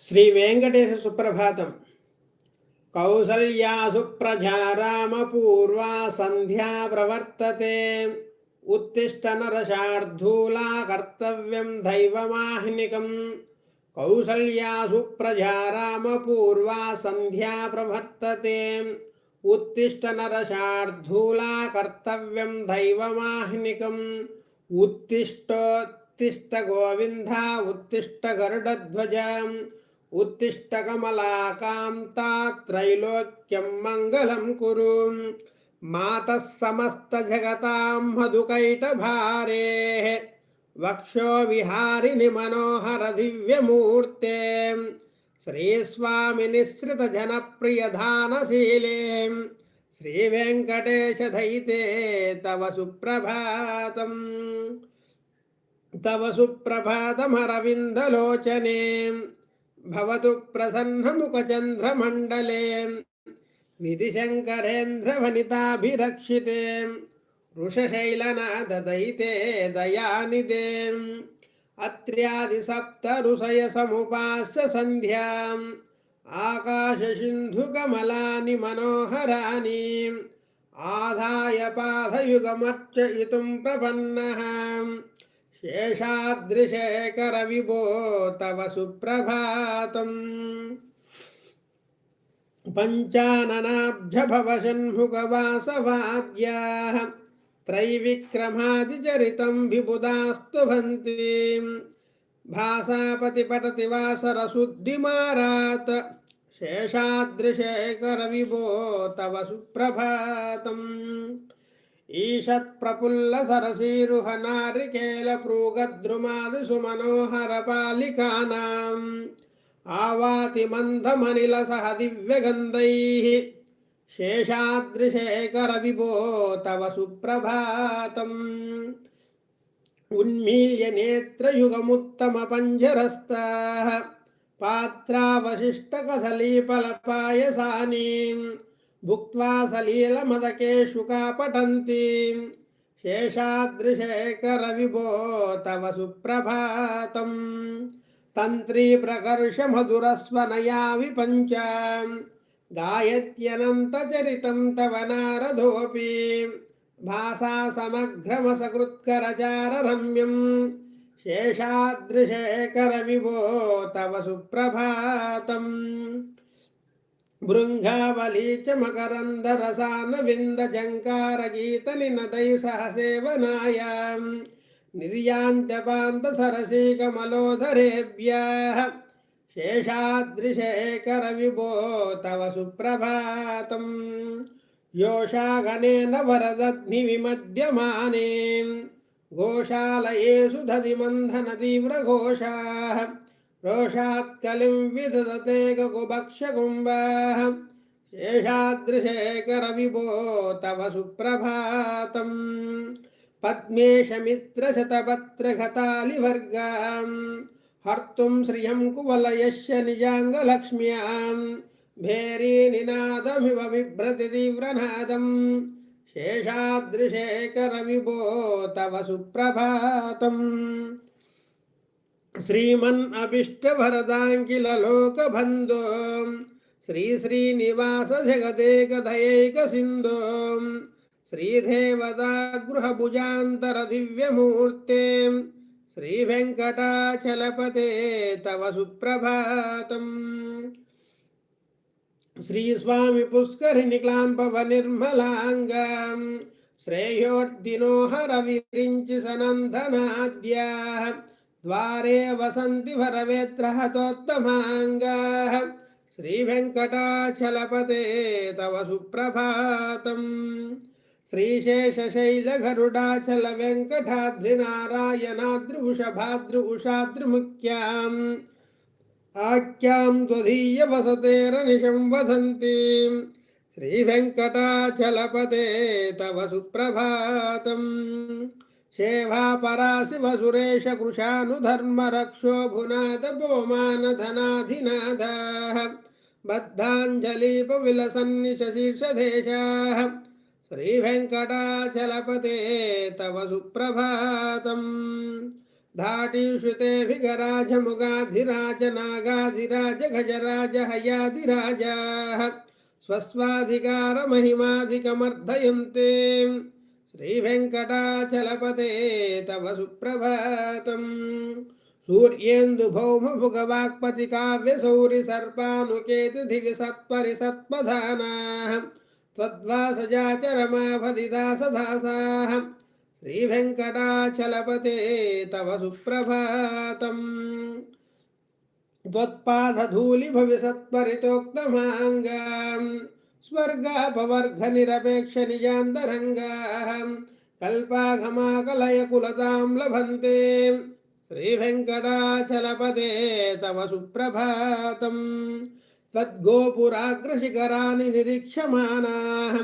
శ్రీ వెంకటేశ సుప్రభాతం కౌసల్యా సుప్రజా రామపూర్వా సంధ్యా ప్రవర్తతే ఉత్తిష్ట నరశార్ధూలా కర్తవ్యం దైవమాహ్నికం. కౌసల్యా సుప్రజా రామపూర్వా సంధ్యా ప్రవర్తతే ఉత్తిష్ట నరశార్ధూలా కర్తవ్యం దైవమాహ్నికం. ఉత్తిష్టోత్తిష్ట గోవింద ఉత్తిష్ట గరుడధ్వజ ఉత్తిష్ట కమలాకాంతా త్రైలోక్యం మంగళం కురు. మాతः సమస్త జగతాం మధుకైటభారే. వక్షో విహారిణి మనోహర దివ్యమూర్తే. శ్రీస్వామి నిశ్రిత జనప్రియధానశీలే భవతు ప్రసన్నముఖచంద్రమండలే విధిశంకరేంద్రవనితాభిరక్షితే వృషశైలనాదయితే దయానిదే అత్ర్యాది సప్త ఋషయ సముపాస్య సంధ్యాం ఆకాశసింధుకమలాని మనోహరాని ఆదాయ పాదయుగమర్చయితుం ప్రపన్నः शेषाद्रिशेखरविभो तव सुप्रभातम्। पञ्चाननाब्जभवशन्भुगवासवाद्याः त्रैविक्रमादिचरितं विबुधास्तुभन्ति भासापतिपटति वासरशुद्धिमारात् शेषादृशेखरविभो तव सुप्रभातम्। ఈషత్ ప్రఫుల్ల సరసీరుహ నారికేల ప్రూగద్రుమాది సుమనోహర పాలికానా ఆవాతి మందమనిల సహ దివ్యగంధై శేషాద్రిశేఖర విభో తవ సుప్రభాతం ఉన్మీల్య నేత్రయుగముత్తమ పంజరస్థ పాత్రావశిష్ట కథలీపల పాయసానీ భుక్వా సలీలమదకేషు కాపటంతి శేషాద్రిశేఖర విభో తవ సుప్రభాతం తంత్రీ ప్రకర్ష మధురస్వనయా విపంచ గాయత్యనంతచరితం తవ నారథోపి భాసా సమగ్రమసకృత్కరచార రమ్యం శేషాద్రిశేఖర విభో తవ సుప్రభాతం नारदोऽपि भासा समग्रमसकृत्करचाररम्यं शेषादृशेखरविभो तव सुप्रभातम् भृङ्गावली च मकरन्दरसानविन्दजङ्कारगीतनिनदैः सह सेवनायाम् निर्यान्त्यपान्तसरसीकमलोधरेभ्यः शेषाद्रिशेखरविभो तव सुप्रभातम् योषागणेन वरदग्निविमध्यमाने गोशालयेषु दधिमन्थनतीव्रघोषाः रोषात्कलिं विदधते गकुभक्षकुम्बाः शेषादृशेखरविभो तव सुप्रभातम् पद्मेशमित्रशतपत्रघतालिवर्गां हर्तुं श्रियं कुवलयस्य निजाङ्गलक्ष्म्यां भेरीनिनादमिव बिभ्रति तीव्रनादम् शेषादृशेखरविभो तव सुप्रभातम् శ్రీమన్ అభిష్టభరదాంకిలలోకబంధో శ్రీ శ్రీనివాస జగదేకథయైక సింధో శ్రీదేవతాగృహభుజాంతర దివ్యమూర్తే. శ్రీ వెంకటాచలపతే తవ సుప్రభాతం. శ్రీ స్వామి పుష్కరిణి క్లాంబవ నిర్మలాంగాం. శ్రేయోర్దినోహర విరించి సనందనాద్యా. द्वारे वसन्ति वरवेत्रहतोत्तमाङ्गाः श्रीवेङ्कटाचलपते तव सुप्रभातम्। श्रीशेषशैलगरुडाचलवेङ्कटाद्रिनारायणाद्रिवृषभाद्रिउषाद्रिमुख्याम्। आख्यां त्वदीयवसतेरनिशं वदन्तीं। श्रीवेङ्कटाचलपते तव सुप्रभातम्। सेवापराशिवसुरेशकृशानुधर्मरक्षो भुनाद पोमानधनाधिनादाः बद्धाञ्जलीपविलसन्निशशीर्षदेशाः श्रीवेङ्कटाचलपते तव सुप्रभातम् धाटीषुतेऽभिगराजमुगाधिराज नागाधिराज गजराज हयाधिराजाः स्वस्वाधिकारमहिमाधिकमर्धयन्ते श्रीवेङ्कटाचलपते तव सुप्रभातम् सूर्येन्दुभौमभुगवाक्पति काव्यसौरिसर्पानुकेतुधिवि सत्परिसत्पधानाः त्वद्वासजाचरमाभदिदासदासाः श्रीवेङ्कटाचलपते तव सुप्रभातम् त्वत्पादधूलिभविसत्परितोक्तमाङ्गाम् स्वर्गापवर्गनिरपेक्षनिजान्तरङ्गाः कल्पाघमाकलयकुलतां लभन्ते श्रीवेङ्कटाचलपते तव सुप्रभातम् त्वद्गोपुराग्रशिखराणि निरीक्ष्यमाणाः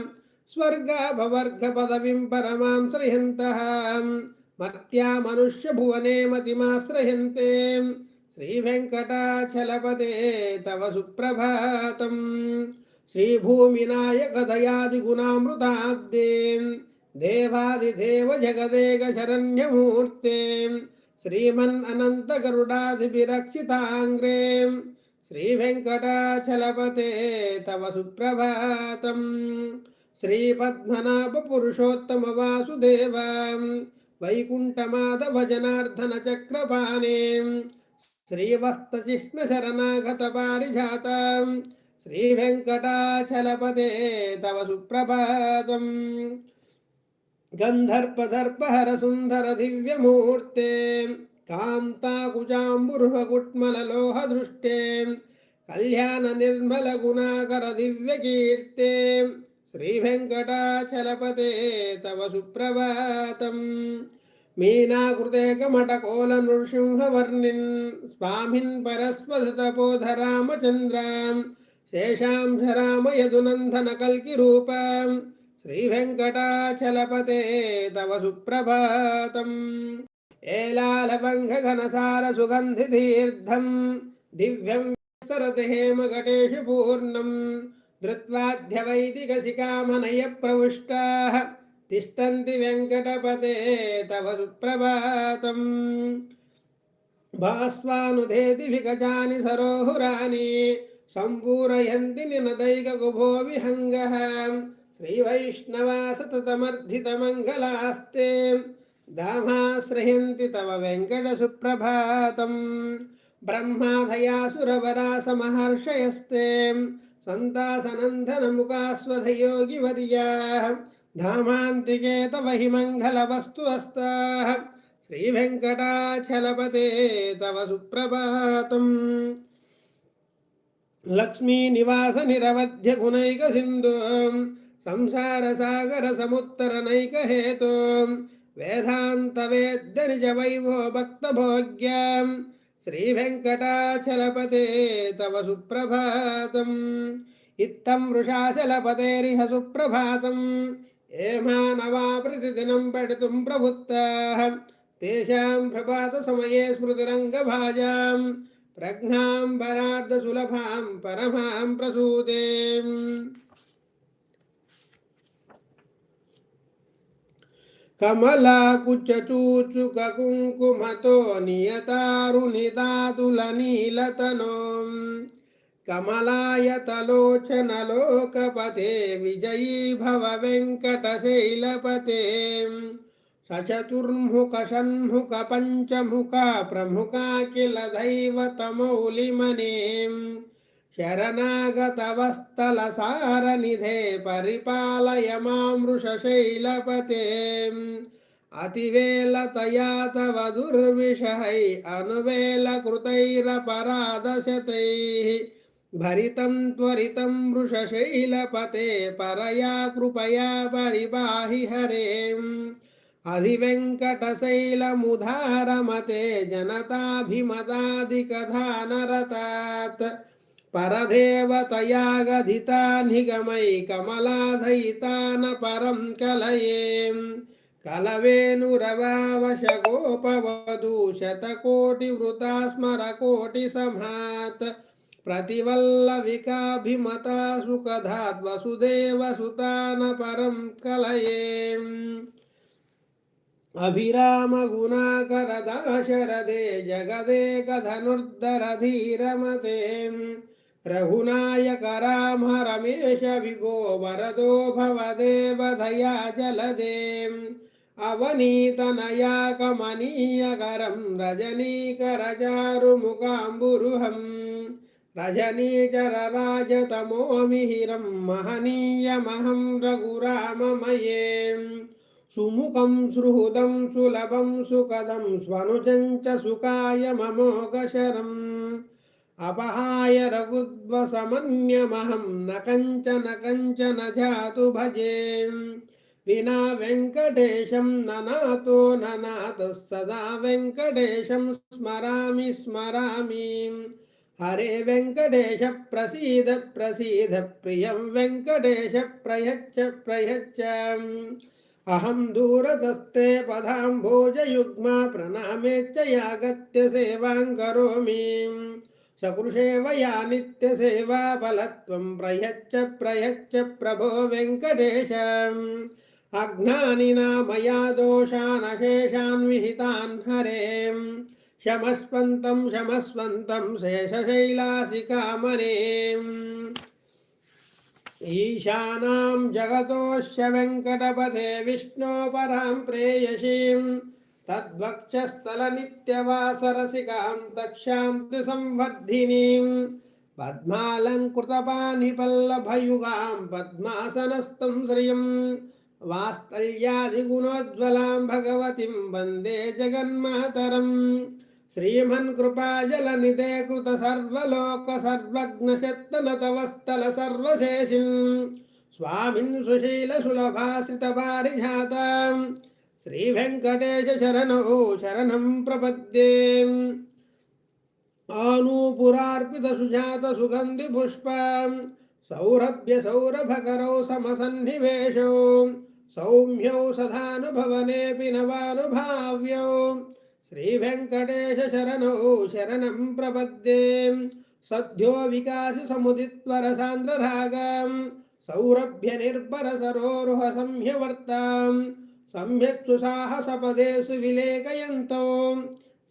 स्वर्गाभवर्गपदवीं परमां श्रयन्तः मर्त्या मनुष्यभुवने मतिमाश्रयन्ते श्रीवेङ्कटाचलपते तव सुप्रभातम् श्रीभूमिनायकदयादिगुणामृताब्दे देवादिदेव जगदेकशरण्यमूर्ते श्रीमन् अनन्तगरुडाधिभिरक्षिताङ्ग्रे श्रीवेङ्कटाचलपते तव सुप्रभातम् श्रीपद्मनाभपुरुषोत्तमवासुदेव वैकुण्ठमाधभजनार्दनचक्रपाणे श्रीवस्तचिह्नशरणागतपारिजातां श्रीवेङ्कटाचलपते तव सुप्रभातम् गन्धर्पदर्पहरसुन्दरदिव्यमूर्ते कान्ताकुजाम्बुर्हकुट्मललोहदृष्टे कल्याणनिर्मलगुणाकरदिव्यकीर्ते श्रीवेङ्कटाचलपते तव सुप्रभातम् తేషాం శరామయదునందన కల్కి రూపం శ్రీ వెంకటాచలపతే తవ సుప్రభాతం ఏలాలబంఘఘనసార సుగంధి తీర్థం దివ్యం సరతి హేమఘటేషు పూర్ణం ధృత్వాధ్యవైదికసికామనయ ప్రవిష్టా తిష్టంతి వెంకటపతే తవ సుప్రభాతం భాస్వానుధేతి విగజాని సరోహురాణి निनदैकगुभो विहङ्गः श्रीवैष्णवा सततमर्धितमङ्गलास्ते दामाश्रयन्ति तव वेङ्कटसुप्रभातम् ब्रह्माधयासुरवरासमहर्षयस्ते सन्तासनन्दनमुखास्वधयोगिवर्याः धामान्तिके तव हि मङ्गलवस्तु अस्ताः श्रीवेङ्कटाचलपते तव सुप्रभातम् లక్ష్మీనివాస నిరవధ్య గుణైక సింధు. సంసార సాగర సముత్తర నైక హేతు. వేదాంత వేద్య నిజ వైభో భక్త భోగ్య. శ్రీ వెంకటాచలపతే తవ సుప్రభాతం. ఇత్తం వృషాచలపతేరిహ సుప్రభాతం. ఏ మానవా ప్రతిదినం పఠితుం ప్రవృత్తా తేషాం ప్రభాత సమయే స్మృతిరంగభాజాం ప్రజ్ఞాం పరార్థసులభాం పరమాం ప్రసూతే. కమలాకుచూచుకుంకుమతో నియతారునిదాతుల నీలతనో కమలాయతలోచనలోకపతే విజయీ వెంకటశైలపతే. సచతుర్ముఖ షణ్ముఖ పంచముఖ ప్రముఖ కిల దైవతమౌలిమనీం శరణాగతవస్తల సారనిధే పరిపాలయ మామృషశైలపతే అతివేలతయా తవ దుర్విషహై అనువేలకృతైరపరాదశతై భరితం త్వరితం వృషశైలపతే పరయా కృపయా పరిబాహి హరేం अधिवेङ्कटशैलमुधारमते जनताभिमतादिकधानरतात् परदेवतया निगमै कमलाधयितान परं कलयेम् कलवेनुरवावशगोपवधू शतकोटिवृता स्मरकोटिसमात् प्रतिवल्लविकाभिमता सुखधात् वसुदेवसुतान परं कलयेम् अभिरामगुणाकरदाशरदे जगदेकधनुर्धरधीरमते। रघुनायक राम रमेश विभो वरदो भवदेवधया जलदे अवनीतनया कमनीयकरं रजनीकरचारुमुकाम्बुरुहम् रजनीचरराजतमोमिहिरं महनीयमहं रघुराममये। సుముఖం సుహృదం సులభం సుఖదం స్వనుజం చ సుఖాయ మమోఘరం అపహాయ రఘుద్వసమన్యమహం న కంచన కంచన జాతు భజే వినా వెంకటేశం ననాతో ననాథ సదా వెంకటేశం స్మరామి స్మరామి హరే వెంకటేశ ప్రసీద ప్రసీద ప్రియం వెంకటేశ ప్రయచ్చ ప్రయచ్చ अहं दूरतस्ते पदाम्भोजयुग्मा प्रणामेच्च यागत्य सेवां करोमि सकृषेवया नित्यसेवा फलत्वं प्रयच्छ प्रयच्छ प्रभो वेङ्कटेश अज्ञानिना मया दोषानशेषान् विहितान् हरेम् शमस्वन्तं शमस्वन्तं शेषशैलासिकामनेम् ईशानां जगतोश्च वेङ्कटपथे विष्णो परां प्रेयसीं तद्वक्षस्थलनित्यवासरसिकां दक्षान्ति संवर्धिनीं पद्मालङ्कृतपानिपल्लभयुगां पद्मासनस्थं श्रियं वास्तल्यादिगुणोज्ज्वलां भगवतीं वन्दे जगन्मातरम् శ్రీమన్ కృపాజల నిదే కృత సర్వలోక సర్వజ్ఞశత్తన తవస్థల సర్వశేషిం. స్వామిన్ సుశీల సులభాశ్రిత పారిజాత. శ్రీ వెంకటేశ శరణౌ శరణం ప్రపద్యే. ఆనూపురార్పిత సుజాత సుగంధి పుష్ప. సౌరభ్య సౌరభకరౌ సమసన్నివేశౌ. సౌమ్యౌ సదానుభవనేపి నవానుభావ్యౌ. శ్రీవెంకటేశరణో శరణం ప్రపద్దే సద్యో వికాసి సముదిత్వర సాంద్రరాగం సౌరభ్య నిర్భర సరోరుహ సంహ్యవర్తాం సమ్యక్ సుసాహసపదేసు విలేకయంతో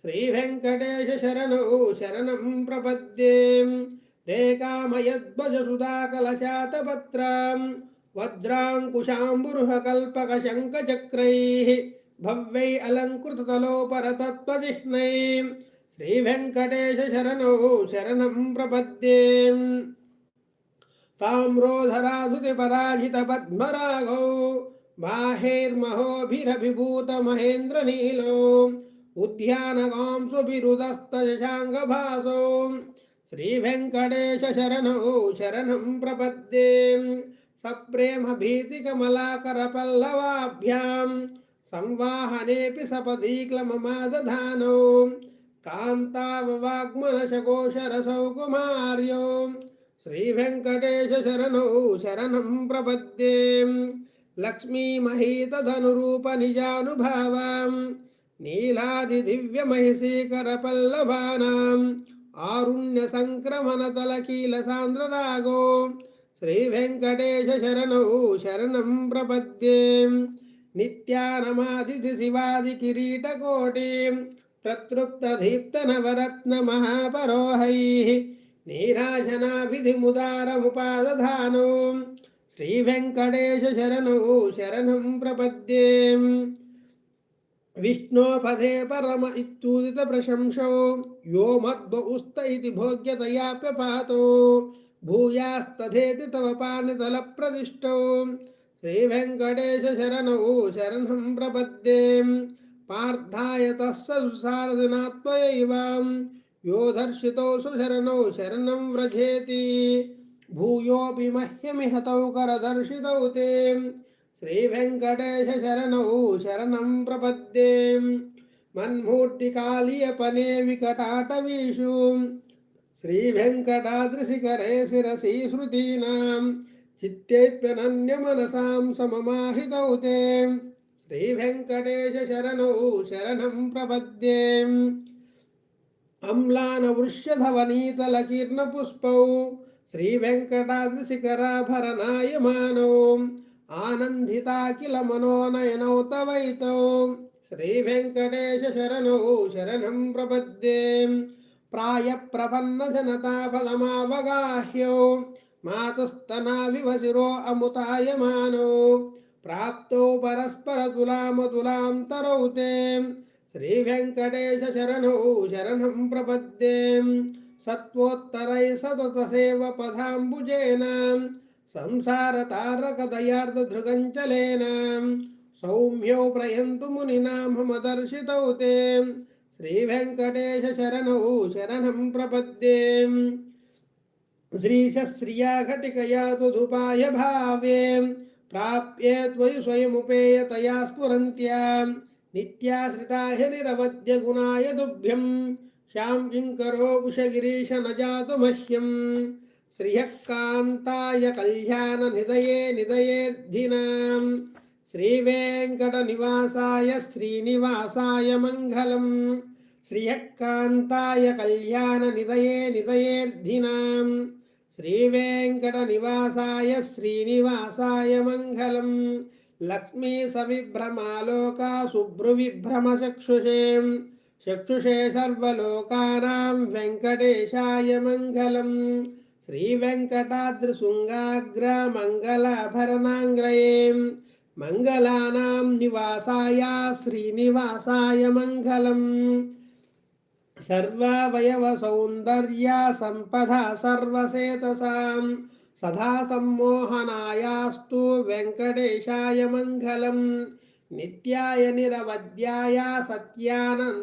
శ్రీవెంకటేశరణో శరణం ప్రపద్దే రేకామయద్వజసుధాకలశాతపత్రాం వజ్రాంకుశాంబురుహకల్పకశంఖచక్రై భవ్యై అలంకృతలోపరతత్వజిహ్నై శ్రీ వెంకటేశ శరణో శరణం ప్రపద్యే తామ్రోధరాసుతి పరాజిత పద్మరాఘౌ బాహేర్మహోభిరభిభూత మహేంద్ర నీలో ఉద్యానగాంసుభిరుదస్తశాంగభాసో శ్రీ వెంకటేశ శరణో శరణం ప్రపద్యే సప్రేమ భీతికమలాకర పల్లవాభ్యాం సంవాహనేపి సపదీక్లమమాదధానౌ. కాంతావవాగ్మనశకోశరసౌ కుమార్యో శ్రీవెంకటేశ శరణౌ శరణం ప్రపద్యే. లక్ష్మీమహీతధనురూప నిజానుభావం నీలాది దివ్య మహిషీకర పల్లవానాం ఆరుణ్య సంక్రమణ తలకీల సాంద్ర రాగో శ్రీ శరణం ప్రపద్యే. प्रपद्ये नित्यानमादिशिवादिकिरीटकोटिं प्रतृप्तदीप्तनवरत्नमहापरोहैः नीराजनाभिधिमुदारमुपादधानो श्रीवेङ्कटेश शरणौ शरणं प्रपद्ये विष्णोपदे परम इत्युदितप्रशंसो यो मद्व उस्त इति भोग्यतयाप्यपातो भूयास्तथेति तव पानितलप्रदिष्टौ శ్రీవెంకటేశరణౌ శరణం ప్రపద్దే పార్థాయ తస్సుసారథినాత్మయైవాం యోధర్షితోసు శరణౌ శరణం వ్రజేతి. భూయోపి మహ్యమిహతౌ కరదర్శితౌ తే. శ్రీవెంకటేశరణౌ శరణం ప్రపద్దే మన్మూర్తికాళీయపనే వికటాటవీషు. శ్రీవెంకటాద్రిశిఖరే శిరసీ శృతీనాం. చిత్తైప్యనన్యమనసాం సమమాహితౌ తే శ్రీవెంకటేశ శరణౌ శరణం ప్రపద్యే. అమ్లాన వృష్యధవనీతలకీర్ణ పుష్పౌ శ్రీవెంకటాద్రిశిఖరాభరణాయమానౌ ఆనందితాఖిల మనోనయనౌ తవైతౌ. శ్రీవెంకటేశ శరణౌ శరణం ప్రపద్యే. ప్రాయ ప్రపన్న మాతుస్తనావివ శిరో అముతాయమానौ పరస్పర తులామతులాంతరౌ తే శ్రీవెంకటేశ శరణౌ శరణం ప్రపద్యే సత్వోత్తరై సతత సేవ పదాంబుజేన సంసార తారక దయార్థ ధృగంచలేన సౌమ్యౌ ప్రయంతు మునినామదర్శితౌ తే శ్రీవెంకటేశ శరణౌ శరణం ప్రపద్యే श्रीशश्रियाघटिकया त्वधुपाय भावे प्राप्ये त्वयि स्वयमुपेयतया स्फुरन्त्या। नित्याश्रिता हि निरवद्यगुणाय दुभ्यं। श्यां किङ्करो कुशगिरीश न जातु मह्यं। श्रियः कान्ताय कल्याणनिधये निधयेऽर्धिनाम् श्रीवेङ्कटनिवासाय श्रीनिवासाय मङ्गलम्। श्रियः कान्ताय कल्याणनिधये निधयेऽर्धिनाम् శ్రీవేంకటనివాసాయ శ్రీనివాసాయ మంగళం. లక్ష్మీ సవిభ్రమాలోకా సుబ్రువిభ్రమచక్షుషే. చక్షుషే సర్వలోకానాం వెంకటేశాయ మంగళం. శ్రీవేంకటాద్రిశృంగాగ్ర మంగళాభరణాంగ్రయే. మంగళానాం నివాసాయ శ్రీనివాసాయ మంగళం. सम्पदा सर्वसेतसां सदा सम्मोहनायास्तु वेङ्कटेशाय मङ्गलम् नित्याय निरवध्याय सत्यानन्दचिदात्मने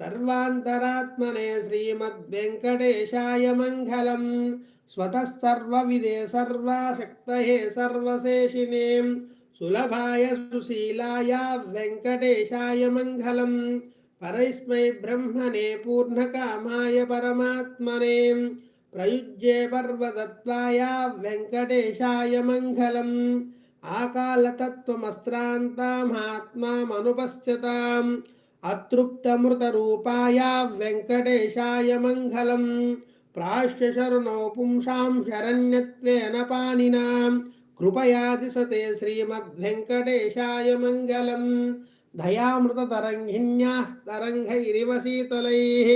सर्वान्तरात्मने श्रीमद्वेङ्कटेशाय मङ्गलम् स्वतः सर्वविदे सर्वाशक्तये सर्वशेषिने सुलभाय सुशीलाय वेङ्कटेशाय मङ्गलम् परैस्मै ब्रह्मणे पूर्णकामाय परमात्मने प्रयुज्ये पर्वदत्वाय वेङ्कटेशाय मङ्गलम् आकालतत्त्वमस्त्रान्तामात्मामनुपश्यताम् अतृप्तमृतरूपाय वेङ्कटेशाय मङ्गलम् प्राश्यशरणौ पुंसां शरण्यत्वेन पाणिनां कृपयादिशते श्रीमद्वेङ्कटेशाय मङ्गलम् दयामृततरङ्गिन्यास्तरङ्गैरिव शीतलैः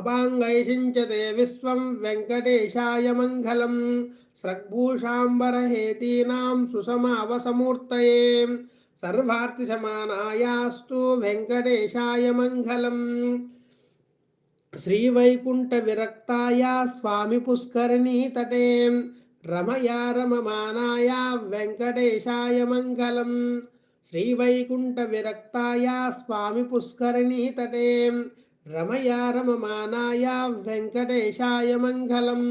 अपाङ्गैषिञ्चते विश्वं वेङ्कटेशाय मङ्गलम् स्रग्भूषाम्बरहेतीनां सुसमावसमूर्तये सर्वार्थिसमानायास्तु वेङ्कटेशाय मङ्गलम् श्रीवैकुण्ठविरक्ताया स्वामिपुष्करिणीतटे रमया रममानाया वेङ्कटेशाय मङ्गलम् श्रीवैकुण्ठविरक्ताया स्वामिपुष्करिणीतटे रमया रममानाया वेङ्कटेशाय मङ्गलम्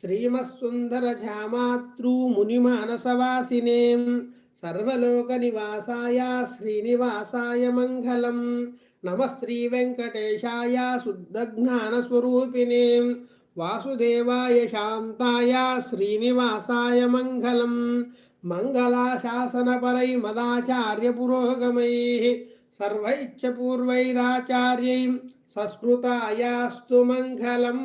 श्रीमत्सुन्दरझामातृमुनिमानसवासिने सर्वलोकनिवासाय श्रीनिवासाय मङ्गलम् नमः श्रीवेङ्कटेशाय शुद्धज्ञानस्वरूपिणे वासुदेवाय शान्ताय श्रीनिवासाय मङ्गलम् मङ्गलाशासनपरै मदाचार्यपुरोगमैः सर्वैश्च पूर्वैराचार्यै संस्कृतायास्तु मङ्गलम्